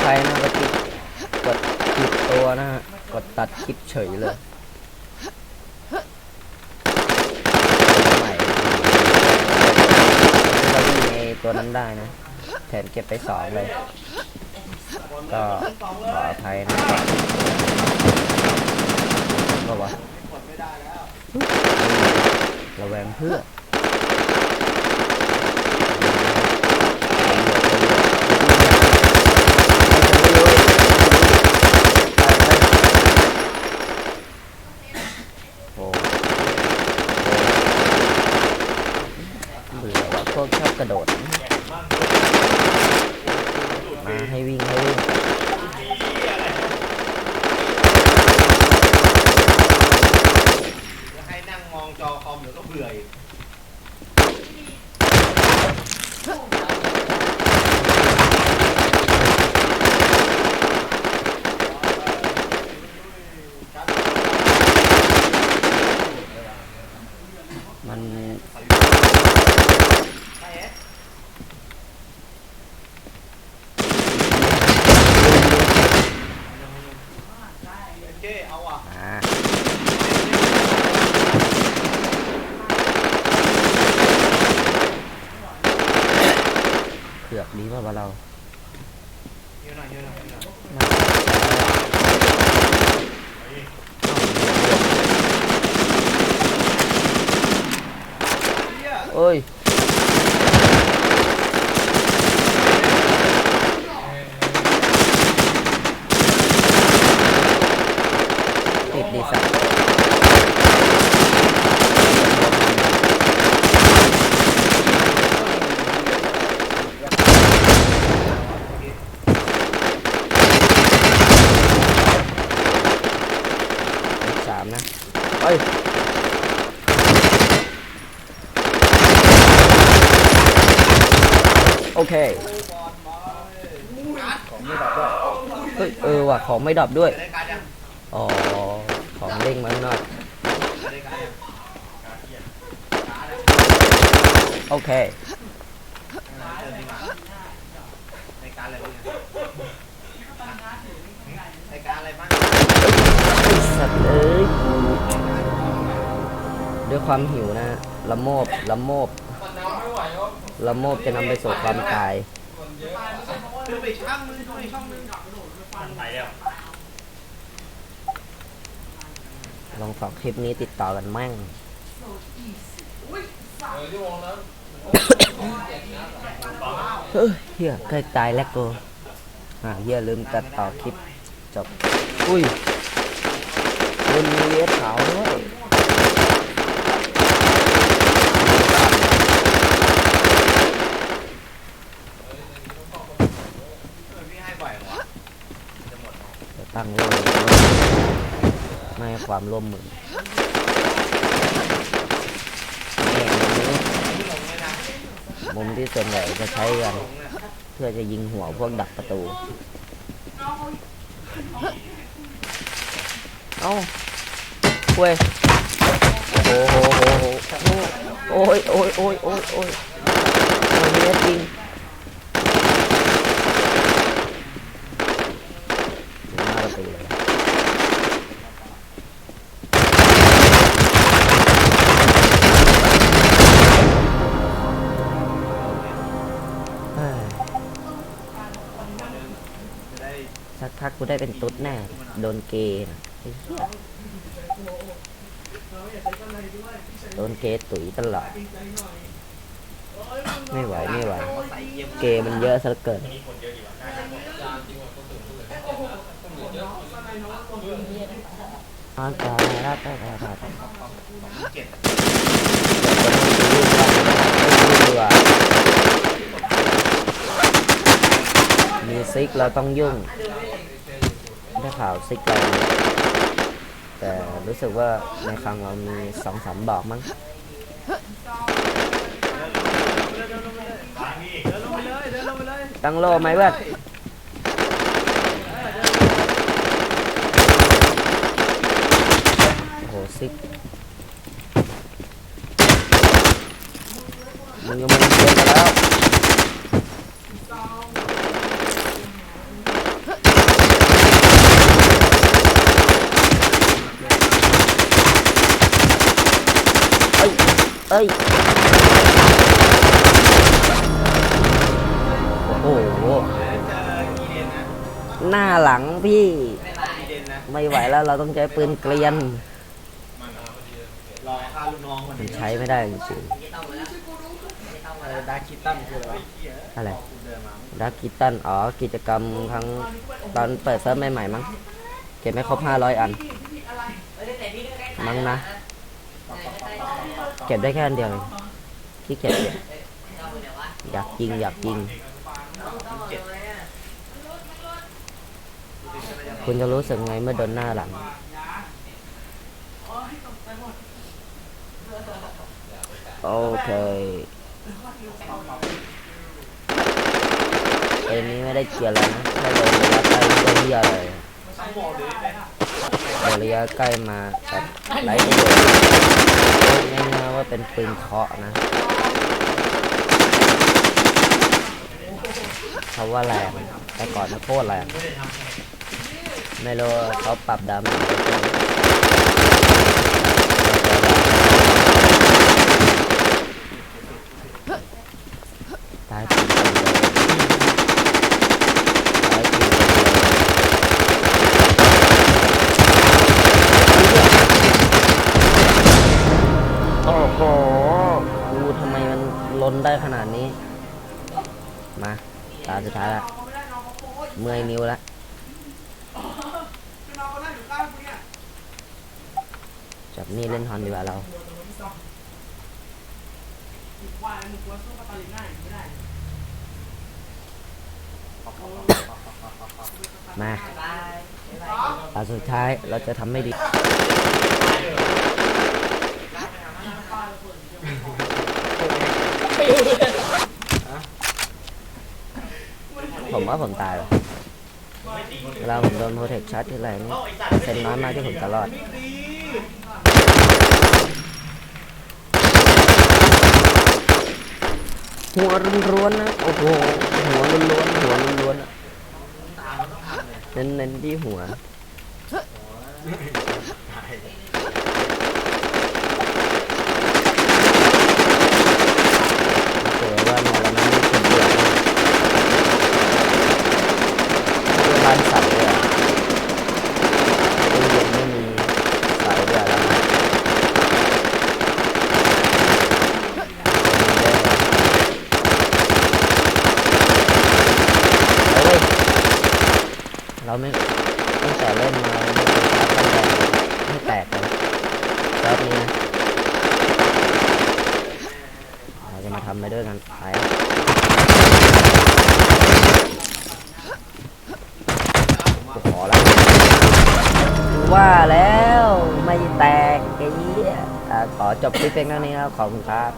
ใครนะกดติดกดผิดตัวนะฮะ กดตัดคลิปเฉยเลยใหม่เรายิงไอตัวนั้นได้นะ แถมเก็บไปสองเลย ก็ขออภัยนะครับก็วะระแวงเพื่อ โอ้เบื่อว่ะพวกชอบกระโดด มาให้วิ่งให้วิ่ง จะให้นั่งมองจอคอม เดี๋ยวก็เบื่ออีกมันเจ๊เอาอะ อ่าเผือกดีมากว่าเราเยอะหน่อยเยอะหน่อยเยอะหน่อย เอ้ย ติดดีสักสาม ไปโอเคของไม่ดับด้วยเฮ้ยเออว่ะของไม่ดับด้วยอ๋อของเล่งมาข้างอยโอเค สัตว์เอ้ยด้วยความหิวนะละโมบละโมบละโมบจะนำไปสู่ความตายดูไปช่างมือดูไปช่องมือลองสองคลิปนี้ติดต่อกันมั่งเฮ้ยเฮียใกล้ตายแล้วกูอ่าเฮียลืมตัดต่อคลิปจบอุ้ย มีเอสขาวด้วยจะตั้งโลกไม่ให้ความร่วมมือเนี่ยมุมนี้มุมที่ส่วนใหญ่จะใช้กัน เพื่อจะยิงหัวพวกดักประตู เอ้า เว้ยโอ้โหโอ้โหโอ้ยโอ้ยโอ้ยโอ้ยโอ้ยโอ้ยเนียจริงหน้าประตูเลยสักพักกูได้เป็นตุ๊ดแน่ โดนเกย์น่ะไอ้เหี้ยโดนเกย์ตุ๋ยตลอด ไม่ไหวไม่ไหวใส่เยี่ยมเกย์มันเยอะซะเหลือเกินอาจารย์รับได้รับได้เจ็ดมีซิกเราต้องยุ่งได้ข่าวซิกเรา แต่รู้สึกว่าในครั้งเรามีสองสามบอกมั้งตั้งโลไหมเพื่อนโอ้โหซิกมึงยังมึงเกินไปแล้ว เอ้ย โอ้โห หน้าหลังพี่ ไม่ไหวแล้วเราต้องใช้ปืนเกลียน รอฆ่าลูกน้องคนมันนี้ใช้ไม่ได้จริงอะไรดาร์คิตตันคืออะไรวะๆอะไรเดินมาดักกิตัน อ๋อ กิจกรรมครั้งตอนเปิดเซิร์ฟใหม่ๆมั้ง เก็บไม่ครบ 500 อัน มั้งนะเก็บได้แค่อันเดียวเองที่เก็บเก็บอยากยิงอยากยิง คุณจะรู้สึกไงเมื่อโดนหน้าหลัง โอเคเกมนี้ไม่ได้เชียร์อะไรนะแค่โดนระยะใกล้ไม่ได้เฮียอะไรโดน ระยะใกล้มาแบบไร้ประโยชน์เรียกง่ายๆว่าเป็นปืนเคาะนะเขาว่าแรงแต่ก่อนนะโคตรแรงไม่รู้เขาปรับดาเมจ ตาสุดท้ายละเมื่อยนิ้วละจับนี่เล่นฮอนดีกว่าเรามาตาสุดท้ายเราจะทำไม่ดี ว่าผมตายว่ะเวลาผมโดนโปรเทคชัดที่ไรนี่เป็นน้อยมากที่ผมจะรอดหัวร้วนๆนะ โอ้โห หัวล้วนๆหัวล้วนๆอะเน้นๆที่หัว เจอว่ามาแล้วนะมีคนเดียวนะคือบ้านเสาเลยอะตู้เย็นไม่มีเสาเดียวแล้วนะเฮ้ยเราไม่ตั้งแต่ เล่นมาตัดตั้งแต่ไม่แตกเลยรอบนี้นะเราจะมาทำไปด้วยกันไปขอแล้วว่าแล้วไม่แตกไอ้เหี้ยขอจบคลิปเพียงเท่านี้ครับขอบคุณครับ